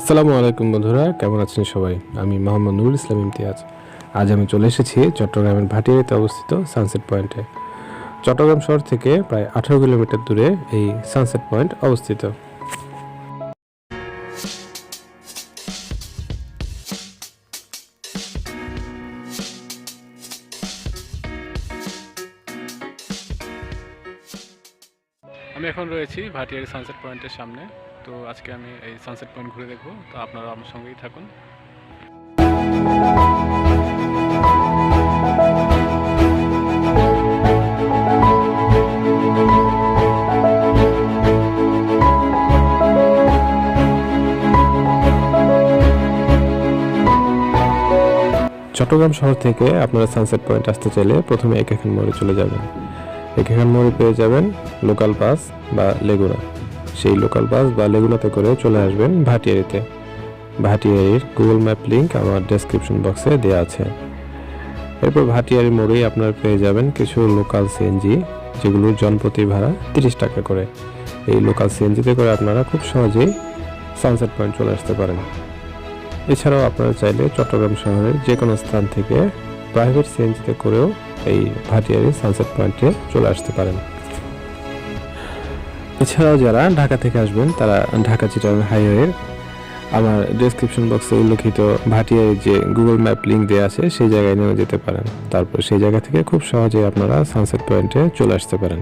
আসসালামু আলাইকুম বন্ধুরা, কেমন আছেন সবাই? আমি মোহাম্মদ নুরুল ইসলাম ইমতিয়াজ। আজ আমি চলে এসেছি চট্টগ্রামের ভাটিয়ারিতে অবস্থিত সানসেট পয়েন্টে চট্টগ্রাম শহর থেকে প্রায় আঠারো কিলোমিটার দূরে এই সানসেট পয়েন্ট অবস্থিত। আমি এখন রয়েছি ভাটিয়ারি সানসেট পয়েন্টের সামনে। তো আজকে আমি এই সানসেট পয়েন্ট ঘুরে দেখব, তো আপনারা আমার সঙ্গেই থাকুন। চট্টগ্রাম শহর থেকে আপনারা সানসেট পয়েন্ট আসতে চাইলে প্রথমে একাখান মোড়ে চলে যাবেন। একাখান মোড়ে পেয়ে যাবেন লোকাল বাস বা লেগুনা সেই লোকাল বাস বা লেগুনাতে করে চলে আসবেন ভাটিয়ারিতে। ভাটিয়ারির গুগল ম্যাপ লিঙ্ক আমার ডেসক্রিপশন বক্সে দেওয়া আছে। এরপর ভাটিয়ারি মোড়েই আপনারা পেয়ে যাবেন কিছু লোকাল সিএনজি যেগুলোর জনপ্রতি ভাড়া তিরিশ টাকা করে। এই লোকাল সিএনজিতে করে আপনারা খুব সহজেই সানসেট পয়েন্ট চলে আসতে পারেন। এছাড়াও আপনারা চাইলে চট্টগ্রাম শহরের যে কোনো স্থান থেকে প্রাইভেট সিএনজিতে করেও এই ভাটিয়ারি সানসেট পয়েন্টে চলে আসতে পারেন। এছাড়াও যারা ঢাকা থেকে আসবেন, তারা ঢাকা চিটাগাং হাইওয়ের আমার ডেসক্রিপশন বক্সে উল্লেখিত ভাটিয়ারির যে গুগল ম্যাপ লিঙ্ক দেওয়া আছে, সেই জায়গায় নেমে যেতে পারেন। তারপর সেই জায়গা থেকে খুব সহজেই আপনারা সানসেট পয়েন্টে চলে আসতে পারেন।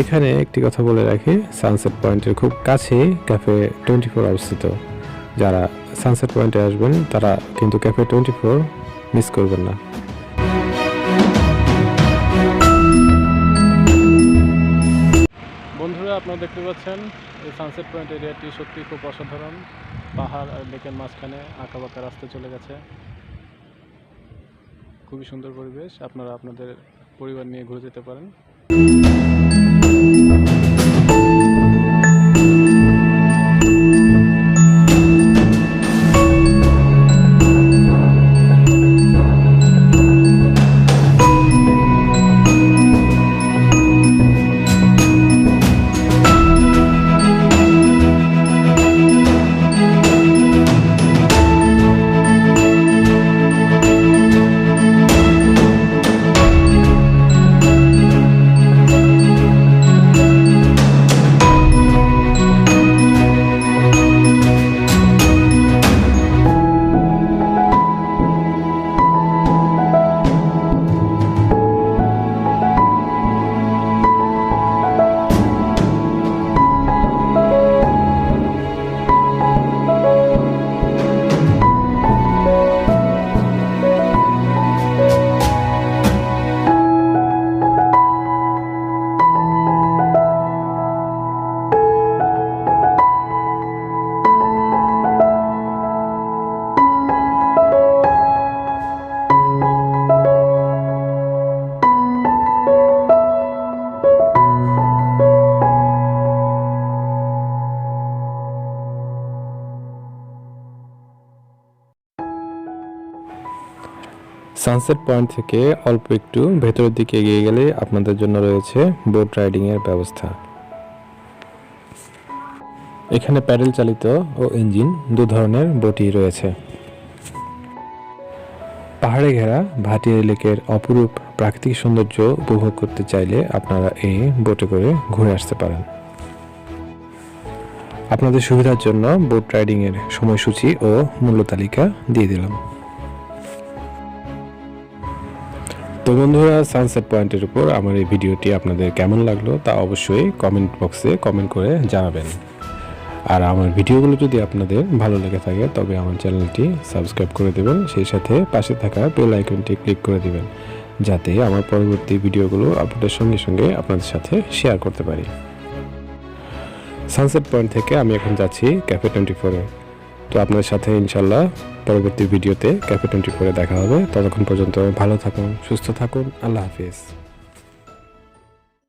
এখানে একটি কথা বলে রাখি সানসেট পয়েন্টের খুব কাছেই ক্যাফে টোয়েন্টি ফোর অবস্থিত যারা সানসেট পয়েন্টে আসবেন, তারা কিন্তু ক্যাফে টোয়েন্টি ফোর মিস করবেন না। আপনারা দেখতে পাচ্ছেন, এই সানসেট পয়েন্ট এরিয়াটি সত্যি খুব অসাধারণ। পাহাড় আর লেকের মাঝখানে আঁকা বাঁকা রাস্তা চলে গেছে। খুবই সুন্দর পরিবেশ, আপনারা আপনাদের পরিবার নিয়ে ঘুরে যেতে পারেন। সানসেট পয়েন্ট থেকে অল্প একটু ভেতরের দিকে এগিয়ে গেলে আপনাদের জন্য রয়েছে বোট রাইডিং এর ব্যবস্থা। এখানে প্যাডেল চালিত ও ইঞ্জিন দু ধরনের বোটই রয়েছে। পাহাড়ে ঘেরা ভাটিয়া লেকের অপরূপ প্রাকৃতিক সৌন্দর্য উপভোগ করতে চাইলে আপনারা এই বোটে করে ঘুরে আসতে পারেন। আপনাদের সুবিধার জন্য বোট রাইডিং এর সময়সূচি ও মূল্য তালিকা দিয়ে দিলাম। তো বন্ধুরা সানসেট পয়েন্টের উপর আমার এই ভিডিওটি আপনাদের কেমন লাগল তা অবশ্যই কমেন্ট বক্সে কমেন্ট করে জানাবেন। আর আমার ভিডিওগুলো যদি আপনাদের ভালো লেগে থাকে, তবে আমার চ্যানেলটি সাবস্ক্রাইব করে দেবেন, সেই সাথে পাশে থাকা বেল আইকনটি ক্লিক করে দেবেন, যাতে আমার পরবর্তী ভিডিওগুলো আপনাদের সঙ্গে সঙ্গে আপনাদের সাথে শেয়ার করতে পারি। সানসেট পয়েন্ট থেকে আমি এখন যাচ্ছি ক্যাফে টোয়েন্টি ফোরে তো আপনাদের সাথে ইনশাল্লাহ পরবর্তী ভিডিওতে ক্যাফে টোয়েন্টি ফোরে দেখা হবে। ততক্ষণ পর্যন্ত ভালো থাকুন, সুস্থ থাকুন। আল্লাহ হাফিজ।